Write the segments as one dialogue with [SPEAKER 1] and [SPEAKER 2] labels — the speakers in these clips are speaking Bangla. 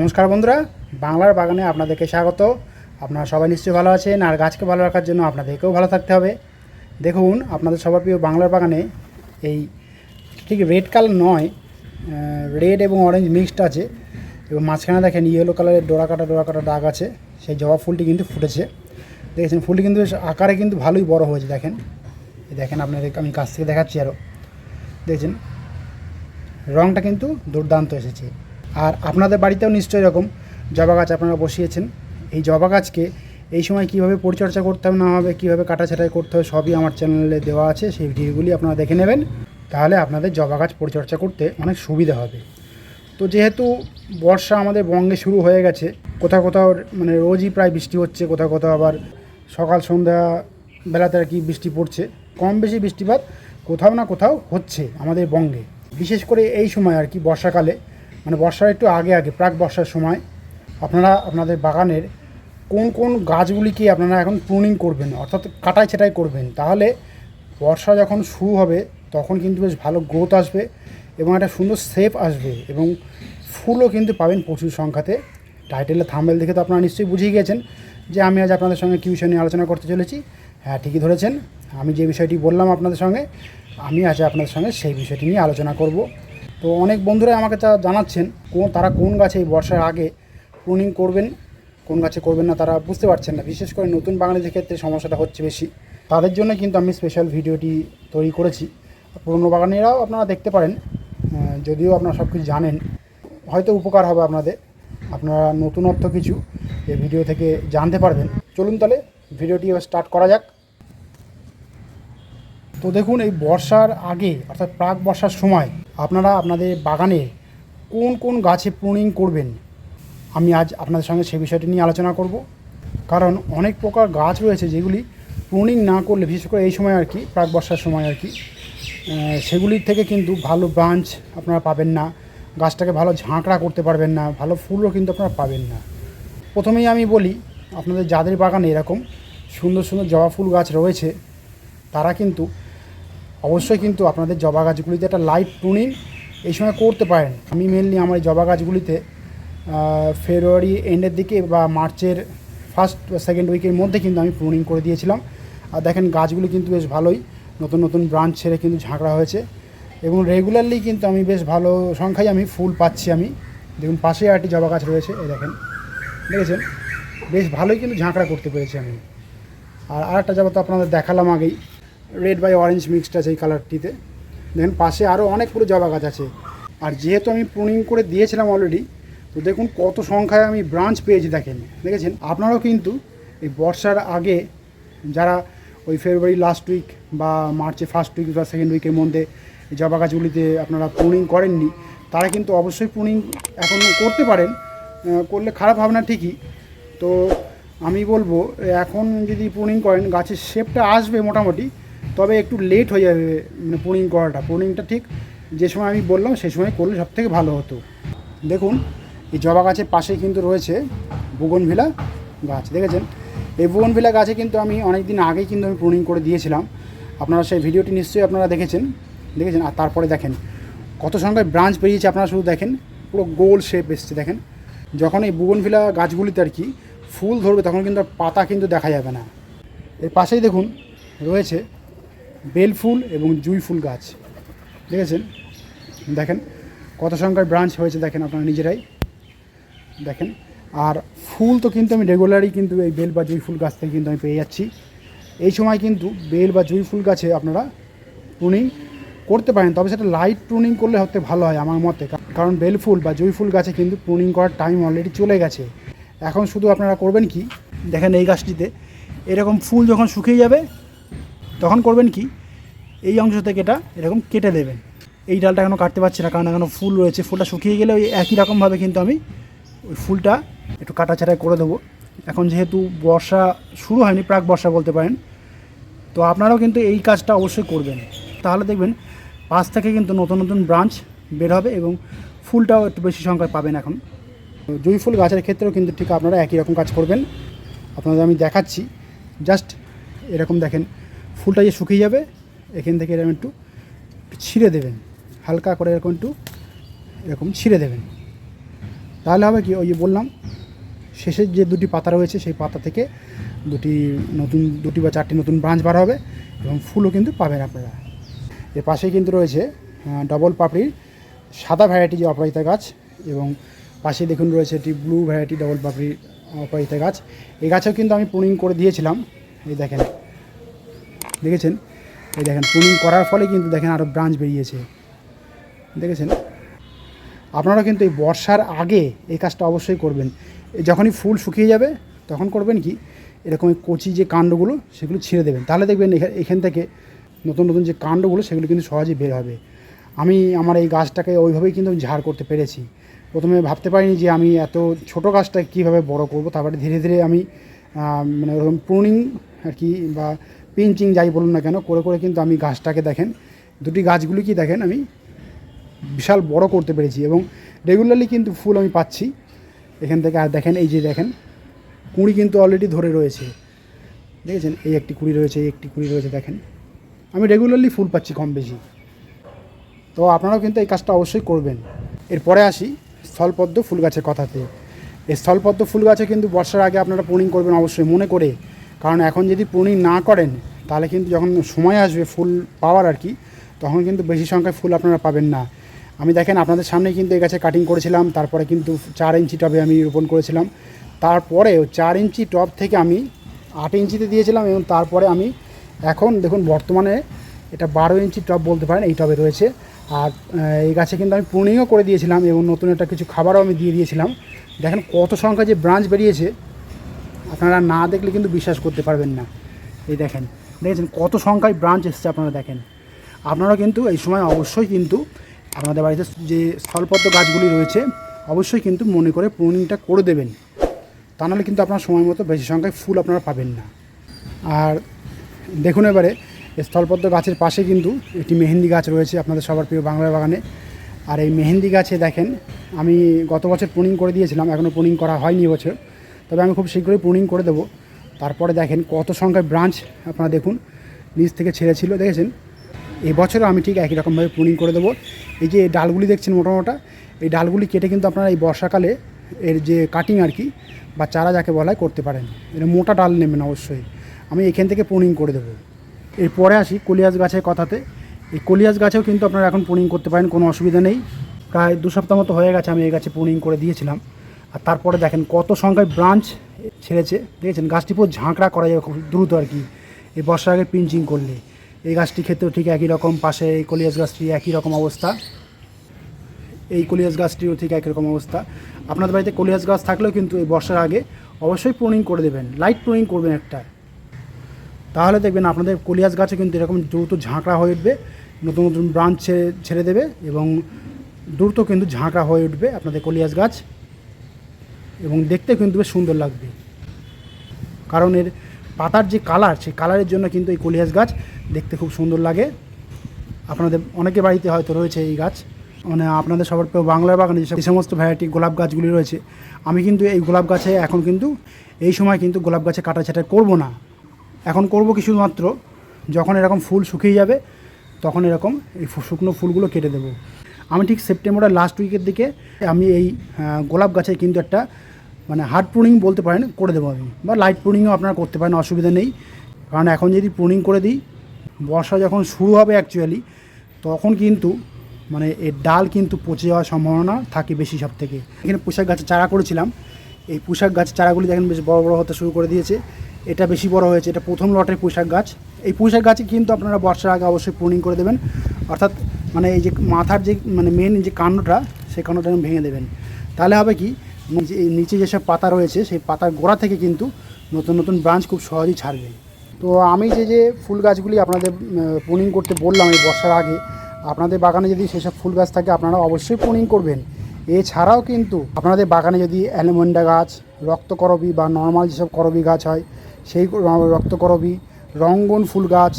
[SPEAKER 1] নমস্কার বন্ধুরা, বাংলার বাগানে আপনাদেরকে স্বাগত। আপনারা সবাই নিশ্চয়ই ভালো আছেন, আর গাছকে ভালো রাখার জন্য আপনাদেরকেও ভালো থাকতে হবে। দেখুন, আপনাদের সবার প্রিয় বাংলার বাগানে এই ঠিক রেড কালার নয় রেড এবং অরেঞ্জ মিক্সড আছে। এবং মাঝখানে দেখেন ইয়েলো কালারের ডোরা কাটা ডোরা কাটা দাগ আছে। সেই জবা ফুলটি কিন্তু ফুটেছে। দেখেছেন, ফুলটি কিন্তু আকারে কিন্তু ভালোই বড় হয়েছে, দেখেন। দেখেন, আপনাদের আমি কাছ থেকে দেখাচ্ছি আরও দেখছেন রঙটা কিন্তু দুর্দান্ত এসেছে। আর আপনাদের বাড়িতেও নিশ্চয়ই এরকম জবা গাছ আপনারা বসিয়েছেন। এই জবা গাছকে এই সময় কীভাবে পরিচর্যা করতে হবে, না হবে, কীভাবে কাটা ছাঁটাই করতে হবে সবই আমার চ্যানেলে দেওয়া আছে, সেই ভিডিওগুলি আপনারা দেখে নেবেন। তাহলে আপনাদের জবা গাছ পরিচর্যা করতে অনেক সুবিধা হবে। তো যেহেতু বর্ষা আমাদের বঙ্গে শুরু হয়ে গেছে, কোথাও কোথাও মানে রোজই প্রায় বৃষ্টি হচ্ছে, কোথাও কোথাও আবার সকাল, সন্ধ্যা বেলাতে আর কি বৃষ্টি পড়ছে, কম বেশি বৃষ্টিপাত কোথাও না কোথাও হচ্ছে আমাদের বঙ্গে। বিশেষ করে এই সময় আর কি বর্ষাকালে মানে বর্ষার একটু আগে আগে, প্রাক বর্ষার সময়, আপনারা আপনাদের বাগানের কোন কোন গাছগুলিকে আপনারা এখন প্রুনিং করবেন, অর্থাৎ কাটাই ছাটাই করবেন, তাহলে বর্ষা যখন শুরু হবে, তখন কিন্তু বেশ ভালো গ্রোথ আসবে এবং একটা সুন্দর শেপ আসবে এবং ফুলও কিন্তু পাবেন প্রচুর সংখ্যাতে। টাইটেলের থাম্বেল দেখে তো আপনারা নিশ্চয়ই বুঝিয়ে গিয়েছেন যে আমি আজ আপনাদের সঙ্গে কী বিষয় নিয়ে আলোচনা করতে চলেছি। হ্যাঁ ঠিকই ধরেছেন। আমি যে বিষয়টি বললাম আপনাদের সঙ্গে, আমি আজ আপনাদের সঙ্গে সেই বিষয়টি নিয়ে আলোচনা করব। তো অনেক বন্ধুরাই আমাকে তা জানাচ্ছেন, কোন, তারা কোন গাছে এই বর্ষার আগে প্রুনিং করবেন, কোন গাছে করবেন না তারা বুঝতে পারছেন না। বিশেষ করে নতুন বাঙালিদের ক্ষেত্রে সমস্যাটা হচ্ছে বেশি। তাদের জন্য কিন্তু আমি স্পেশাল ভিডিওটি তৈরি করেছি। পুরনো বাগানেরাও আপনারা দেখতে পারেন যদিও আপনারা সব কিছু জানেন। হয়তো উপকার হবে আপনাদের। আপনারা নতুনত্ব কিছু এই ভিডিও থেকে জানতে পারবেন। চলুন তাহলে ভিডিওটি স্টার্ট করা যাক। তো দেখুন, এই বর্ষার আগে, অর্থাৎ প্রাক বর্ষার সময়, আপনারা আপনাদের বাগানে কোন কোন গাছে প্রুনিং করবেন? আমি আজ আপনাদের সঙ্গে সেই বিষয়টি নিয়ে আলোচনা করব। কারণ অনেক প্রকার গাছ রয়েছে যেগুলি প্রুনিং না করলে, বিশেষ করে এই সময় আর কি, প্রাক বর্ষার সময় আর কি সেগুলির থেকে কিন্তু ভালো ব্রাঞ্চ আপনারা পাবেন না। গাছটাকে ভালো ঝাঁকড়া করতে পারবেন না, ভালো ফুলও কিন্তু আপনারা পাবেন না। প্রথমেই আমি বলি, আপনাদের যাদের বাগানে এরকম সুন্দর সুন্দর জবা ফুল গাছ রয়েছে, তারা কিন্তু অবশ্যই কিন্তু আপনাদের জবা গাছগুলিতে একটা লাইট প্রুনিং এই সময় করতে পারেন। আমি মেনলি আমার জবা গাছগুলিতে ফেব্রুয়ারি এন্ডের দিকে বা মার্চের ফার্স্ট সেকেন্ড উইকের মধ্যে কিন্তু আমি প্রুনিং করে দিয়েছিলাম। আর দেখেন গাছগুলি কিন্তু বেশ ভালোই, নতুন নতুন ব্রাঞ্চ ছেড়ে কিন্তু ঝাঁকড়া হয়েছে। এবং রেগুলারলি কিন্তু আমি বেশ ভালো সংখ্যায় আমি ফুল পাচ্ছি আমি। দেখুন, পাশে আরেকটি জবা গাছ রয়েছে, এই দেখেন। দেখেছেন? বেশ ভালোই কিন্তু ঝাঁকড়া করতে পেরেছি আমি। আর আরেকটা জবা তো আপনাদের দেখালাম আগেই। রেড বাই অরেঞ্জ মিক্সড আছে এই কালারটিতে দেখেন পাশে আরও অনেকগুলো জবা গাছ আছে। আর যেহেতু আমি প্রুনিং করে দিয়েছিলাম অলরেডি তো দেখুন কত সংখ্যায় আমি ব্রাঞ্চ পেয়েছি দেখেন। দেখেছেন? আপনারাও কিন্তু এই বর্ষার আগে যারা ওই ফেব্রুয়ারি লাস্ট উইক বা মার্চে ফার্স্ট উইক বা সেকেন্ড উইকের মধ্যে জবা গাছগুলিতে আপনারা প্রুনিং করেননি, তারা কিন্তু অবশ্যই প্রুনিং এখন করতে পারেন। করলে খারাপ হবে না ঠিকই। তো আমি বলব, এখন যদি প্রুনিং করেন, গাছের শেপটা আসবে মোটামুটি তবে একটু লেট হয়ে যাবে মানে প্রুনিং করাটা। প্রুনিংটা ঠিক যে সময় আমি বললাম সেই সময় করলে সব থেকে ভালো হতো। দেখুন, এই জবা গাছের পাশেই কিন্তু রয়েছে বুগনভিলা গাছ, দেখেছেন? এই বুগনভিলা গাছে কিন্তু আমি অনেক দিন আগেই কিন্তু আমি প্রুনিং করে দিয়েছিলাম। আপনারা সেই ভিডিওটি নিশ্চয়ই আপনারা দেখেছেন দেখেছেন? আর তারপরে দেখেন, কত সংখ্যায় ব্রাঞ্চ বেরিয়েছে আপনারা শুধু দেখেন, পুরো গোল শেপ এসছে, দেখেন? যখন এই বুগনভিলা গাছগুলিতে আর কি ফুল ধরবে, তখন কিন্তু পাতা কিন্তু দেখা যাবে না। এর পাশেই দেখুন, রয়েছে বেল ফুল এবং জুই ফুল গাছ। দেখেছেন? দেখেন, কত সংখ্যায় ব্রাঞ্চ হয়েছে দেখেন আপনারা নিজেরাই। দেখেন, আর ফুল তো কিন্তু আমি রেগুলারই কিন্তু এই বেল বা জুই ফুল গাছ থেকে কিন্তু আমি পেয়ে যাচ্ছি। এই সময় কিন্তু বেল বা জুই ফুল গাছে আপনারা প্রুনিং করতে পারেন, তবে সেটা লাইট প্রুনিং করলে হতে ভালো হয় আমার মতে কারণ বেল ফুল বা জুই ফুল গাছে কিন্তু প্রুনিং করার টাইম অলরেডি চলে গেছে। এখন শুধু আপনারা করবেন কি? দেখেন এই গাছটিতে এরকম ফুল যখন শুকিয়ে যাবে তখন করবেন কি? এই অংশ থেকে এটা এরকম কেটে দেবেন। এই ডালটা এখনও কাটতে পারছি না, কারণ এখনও ফুল রয়েছে। ফুলটা শুকিয়ে গেলে ওই একই রকমভাবে কিন্তু আমি ওই ফুলটা একটু কাটাছাড়াই করে দেবো। এখন যেহেতু বর্ষা শুরু হয়নি, প্রাক বর্ষা বলতে পারেন, তো আপনারাও কিন্তু এই কাজটা অবশ্যই করবেন। তাহলে দেখবেন পাশ থেকে কিন্তু নতুন নতুন ব্রাঞ্চ বের হবে এবং ফুলটাও একটু বেশি সংখ্যায় পাবেন এখন। জুঁই ফুল গাছের ক্ষেত্রেও কিন্তু ঠিক আপনারা একই রকম কাজ করবেন। আপনাদের আমি দেখাচ্ছি। জাস্ট এরকম দেখেন ফুলটা যে শুকিয়ে যাবে, এখান থেকে এরকম একটু ছিঁড়ে দেবেন। হালকা করে এরকম একটু এরকম ছিঁড়ে দেবেন। তাহলে হবে কি, ওই যে বললাম, শেষের যে দুটি পাতা রয়েছে, সেই পাতা থেকে দুটি নতুন, দুটি বা চারটি নতুন ব্রাঞ্চ বার হবে এবং ফুলও কিন্তু পাবেন আপনারা। এর পাশেই কিন্তু রয়েছে ডবল পাপড়ির সাদা ভ্যারাইটি যে অপরাজিতা গাছ এবং পাশে দেখুন রয়েছে একটি ব্লু ভ্যারাইটি ডবল পাপড়ির অপরাজিতা গাছ। এই গাছেও কিন্তু আমি পুনিং করে দিয়েছিলাম। এই দেখেন দেখেছেন? এই দেখেন পুনিং করার ফলে কিন্তু দেখেন আরও ব্রাঞ্চ বেরিয়েছে। দেখেছেন? আপনারা কিন্তু এই বর্ষার আগে এই কাজটা অবশ্যই করবেন। যখনই ফুল শুকিয়ে যাবে, তখন করবেন কি? এরকম কচি যে কাণ্ডগুলো, সেগুলো ছিঁড়ে দেবেন। তাহলে দেখবেন এখান থেকে নতুন নতুন যে কাণ্ডগুলো, সেগুলো কিন্তু সহজেই বের হবে। আমি আমার এই গাছটাকে ওইভাবেই কিন্তু ঝাড় করতে পেরেছি। প্রথমে ভাবতে পারিনি যে আমি এত ছোট গাছটা কীভাবে বড় করব। তারপরে ধীরে ধীরে আমি মানে ওরকম প্রুনিং আর কি বা পিঞ্চিং যাই বলুন না কেন, করে করে কিন্তু আমি গাছটাকে দেখেন, দুটি গাছগুলি কি দেখেন আমি বিশাল বড় করতে পেরেছি এবং রেগুলারলি কিন্তু ফুল আমি পাচ্ছি। এখান থেকে আর দেখেন, এই যে দেখেন, কুঁড়ি কিন্তু অলরেডি ধরে রয়েছে। দেখেছেন? এই একটি কুঁড়ি রয়েছে, এই একটি কুঁড়ি রয়েছে, দেখেন। আমি রেগুলারলি ফুল পাচ্ছি কম বেশি। তো আপনারাও কিন্তু এই কাজটা অবশ্যই করবেন। এরপরে আসি স্থলপদ্ম ফুল গাছের কথাতে। এই স্থলপদ্ম ফুল গাছে কিন্তু বর্ষার আগে আপনারা প্রুনিং করবেন অবশ্যই, মনে করে কারণ এখন যদি প্রুনিং না করেন, তাহলে কিন্তু যখন সময় আসবে ফুল পাওয়ার আর কি, তখন কিন্তু বেশি সংখ্যায় ফুল আপনারা পাবেন না। আমি দেখেন আপনাদের সামনে কিন্তু এই গাছে কাটিং করেছিলাম, তারপরে কিন্তু চার ইঞ্চি টবে আমি রোপণ করেছিলাম। তারপরেও চার ইঞ্চি টব থেকে আমি আট ইঞ্চিতে দিয়েছিলাম এবং তারপরে আমি এখন দেখুন বর্তমানে এটা বারো ইঞ্চি টব বলতে পারেন এই টবে রয়েছে। আর এই গাছে কিন্তু আমি প্রুনিংও করে দিয়েছিলাম এবং নতুন একটা কিছু খাবারও আমি দিয়ে দিয়েছিলাম। দেখেন কত সংখ্যা যে ব্রাঞ্চ বেরিয়েছে। আপনারা না দেখলে কিন্তু বিশ্বাস করতে পারবেন না। এই দেখেন, দেখেছেন কত সংখ্যায় ব্রাঞ্চ এসছে আপনারা দেখেন। আপনারা কিন্তু এই সময় অবশ্যই কিন্তু আপনাদের বাড়িতে যে স্থলপদ্ম গাছগুলি রয়েছে, অবশ্যই কিন্তু মনে করে প্রুনিংটা করে দেবেন। তা নাহলে কিন্তু আপনার সময় মতো বেশি সংখ্যায় ফুল আপনারা পাবেন না। আর দেখুন এবারে, স্থলপদ্ম গাছের পাশে কিন্তু একটি মেহেন্দি গাছ রয়েছে আপনাদের সবার প্রিয় বাংলা বাগানে। আর এই মেহেন্দি গাছে দেখেন, আমি গত বছর পুনিং করে দিয়েছিলাম এখনও পুনিং করা হয়নি এবছর তবে আমি খুব শীঘ্রই পুনিং করে দেবো। তারপরে দেখেন কত সংখ্যায় ব্রাঞ্চ আপনারা দেখুন। নিচ থেকে ছেড়েছিল, দেখেছেন? এবছরও আমি ঠিক একই রকমভাবে পুনিং করে দেবো। এই যে ডালগুলি দেখছেন মোটা মোটা এই ডালগুলি কেটে কিন্তু আপনারা এই বর্ষাকালে এর যে কাটিং আর কি, বা চারা যাকে বলা করতে পারেন। এটা মোটা ডাল নেবেন অবশ্যই। আমি এখান থেকে পুনিং করে দেবো। এরপরে আসি কলিয়াস গাছের কথাতে। এই কলিয়াস গাছেও কিন্তু আপনারা এখন পুনিং করতে পারেন, কোনো অসুবিধা নেই। প্রায় দু সপ্তাহ মতো হয়ে গেছে আমি এই গাছে পুনিং করে দিয়েছিলাম। আর তারপরে দেখেন কত সংখ্যায় ব্রাঞ্চ ছেড়েছে। দেখেছেন, গাছটি পুরো ঝাঁকড়া করা যাবে খুব দ্রুত আর কি। এই বর্ষার আগে পিঞ্চিং করলে। এই গাছটি ক্ষেত্রেও ঠিক একই রকম, পাশে এই কলিয়াস গাছটি একই রকম অবস্থা। এই কলিয়াস গাছটিও ঠিক একই রকম অবস্থা। আপনাদের বাড়িতে কলিয়াস গাছ থাকলেও কিন্তু এই বর্ষার আগে অবশ্যই প্রুনিং করে দেবেন, লাইট প্রুনিং করবেন একটা। তাহলে দেখবেন আপনাদের কলিয়াস গাছে কিন্তু এরকম দ্রুত ঝাঁকড়া হয়ে উঠবে, নতুন নতুন ব্রাঞ্চ ছেড়ে দেবে এবং দ্রুত কিন্তু ঝাঁকড়া হয়ে উঠবে আপনাদের কলিয়াস গাছ। এবং দেখতে কিন্তু বেশ সুন্দর লাগবে। কারণ এর পাতার যে কালার সেই কালারের জন্য কিন্তু এই কলিয়াস গাছ দেখতে খুব সুন্দর লাগে। আপনাদের অনেকে বাড়িতে হয়তো রয়েছে এই গাছ। মানে আপনাদের সবার প্রিয় বাংলার বাগানে যে সমস্ত ভ্যারাইটি গোলাপ গাছগুলি রয়েছে, আমি কিন্তু এই গোলাপ গাছে এখন কিন্তু, এই সময় কিন্তু গোলাপ গাছে কাটা ছাটা করব না। এখন করব কি শুধুমাত্র, যখন এরকম ফুল শুকিয়ে যাবে, তখন এরকম এই শুকনো ফুলগুলো কেটে দেবো। আমি ঠিক সেপ্টেম্বরের লাস্ট উইকের দিকে আমি এই গোলাপ গাছে কিন্তু একটা মানে হার্ড প্রুনিং বলতে পারেন, করে দেবো আমি। বা লাইট প্রুনিংও আপনারা করতে পারেন, অসুবিধা নেই। কারণ এখন যদি প্রুনিং করে দিই, বর্ষা যখন শুরু হবে অ্যাকচুয়ালি তখন কিন্তু মানে এর ডাল কিন্তু পচে যাওয়ার সম্ভাবনা থাকে বেশি সব থেকে। এখানে পোশাক গাছের চারা করেছিলাম। এই পোশাক গাছ চারাগুলি দেখেন বেশ বড় বড় হতে শুরু করে দিয়েছে। এটা বেশি বড় হয়েছে, এটা প্রথম লটের পোশাক গাছ। এই পোশাক গাছে কিন্তু আপনারা বর্ষার আগে অবশ্যই প্রুনিং করে দেবেন। অর্থাৎ মানে এই যে মাথার যে মানে মেন যে কাণ্ডটা সেই কাণ্ডটা ভেঙে দেবেন। তাহলে হবে কি নিচে যেসব পাতা রয়েছে, সেই পাতার গোড়া থেকে কিন্তু নতুন নতুন ব্রাঞ্চ খুব সহজেই ছাড়বে। তো আমি যে যে ফুল গাছগুলি আপনাদের পুনিং করতে বললাম এই বর্ষার আগে, আপনাদের বাগানে যদি সেসব ফুল গাছ থাকে, আপনারা অবশ্যই পুনিং করবেন। এছাড়াও কিন্তু আপনাদের বাগানে যদি অ্যালমন্ডা গাছ, রক্তকরবী বা নর্মাল যেসব করবী গাছ হয়, সেই রক্তকরবী, রঙ্গন ফুল গাছ,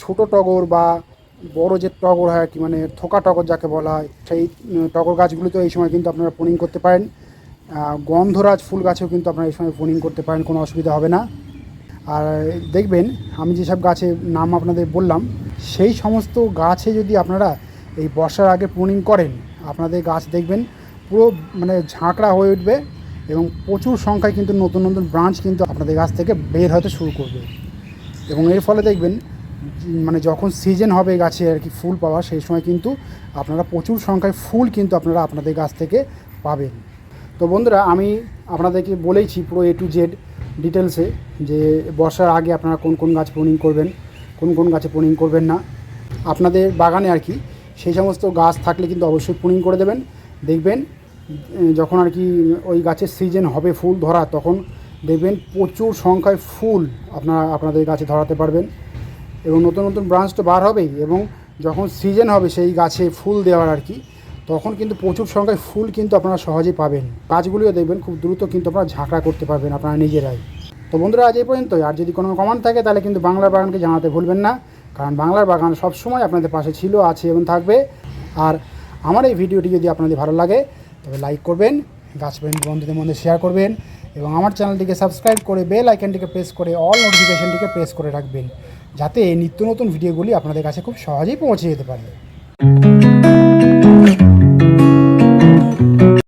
[SPEAKER 1] ছোট টগর বা বড় যে টগর হয় কি মানে থোকা টগর যাকে বলা হয়, সেই টগর টগর তো এই সময় কিন্তু আপনারা পুনিং করতে পারেন। গন্ধরাজ ফুল গাছেও কিন্তু আপনারা এই সময় প্রুনিং করতে পারেন, কোনো অসুবিধা হবে না। আর দেখবেন, আমি যেসব গাছের নাম আপনাদের বললাম, সেই সমস্ত গাছে যদি আপনারা এই বর্ষার আগে প্রুনিং করেন, আপনাদের গাছ দেখবেন পুরো মানে ঝাঁকড়া হয়ে উঠবে এবং প্রচুর সংখ্যায় কিন্তু নতুন নতুন ব্রাঞ্চ কিন্তু আপনাদের গাছ থেকে বের হতে শুরু করবে। এবং এর ফলে দেখবেন মানে যখন সিজন হবে গাছে আর কি ফুল পাওয়া, সেই সময় কিন্তু আপনারা প্রচুর সংখ্যায় ফুল কিন্তু আপনারা আপনাদের গাছ থেকে পাবেন। তো বন্ধুরা, আমি আপনাদেরকে বলেইছি পুরো এ টু জেড ডিটেলসে যে বর্ষার আগে আপনারা কোন কোন গাছ প্রুনিং করবেন, কোন কোন গাছে প্রুনিং করবেন না। আপনাদের বাগানে আর কি সেই সমস্ত গাছ থাকলে কিন্তু অবশ্যই প্রুনিং করে দেবেন। দেখবেন যখন আর কি ওই গাছের সিজন হবে ফুল ধরা, তখন দেখবেন প্রচুর সংখ্যায় ফুল আপনারা আপনাদের গাছে ধরাতে পারবেন এবং নতুন নতুন ব্রাঞ্চ তো বার হবেই এবং যখন সিজন হবে সেই গাছে ফুল দেওয়ার আর কি তখন কিন্তু প্রচুর সংখ্যায় ফুল কিন্তু আপনারা সহজেই পাবেন। গাছগুলিও দেখবেন খুব দ্রুত কিন্তু আপনারা ঝাঁকড়া করতে পারবেন আপনারা নিজেরাই। তো বন্ধুরা, আজ এই পর্যন্ত আর যদি কোনো কমান্ড থাকে, তাহলে কিন্তু বাংলার বাগানকে জানাতে ভুলবেন না। কারণ বাংলার বাগান সবসময় আপনাদের পাশে ছিল, আছে এবং থাকবে। আর আমার এই ভিডিওটি যদি আপনাদের ভালো লাগে, তবে লাইক করবেন গাছপ্রেমী বন্ধুদের মধ্যে শেয়ার করবেন এবং আমার চ্যানেলটিকে সাবস্ক্রাইব করে বেল আইকনটিকে প্রেস করে, অল নোটিফিকেশনটিকে প্রেস করে রাখবেন। যাতে নিত্য নতুন ভিডিওগুলি আপনাদের কাছে খুব সহজেই পৌঁছে যেতে পারে।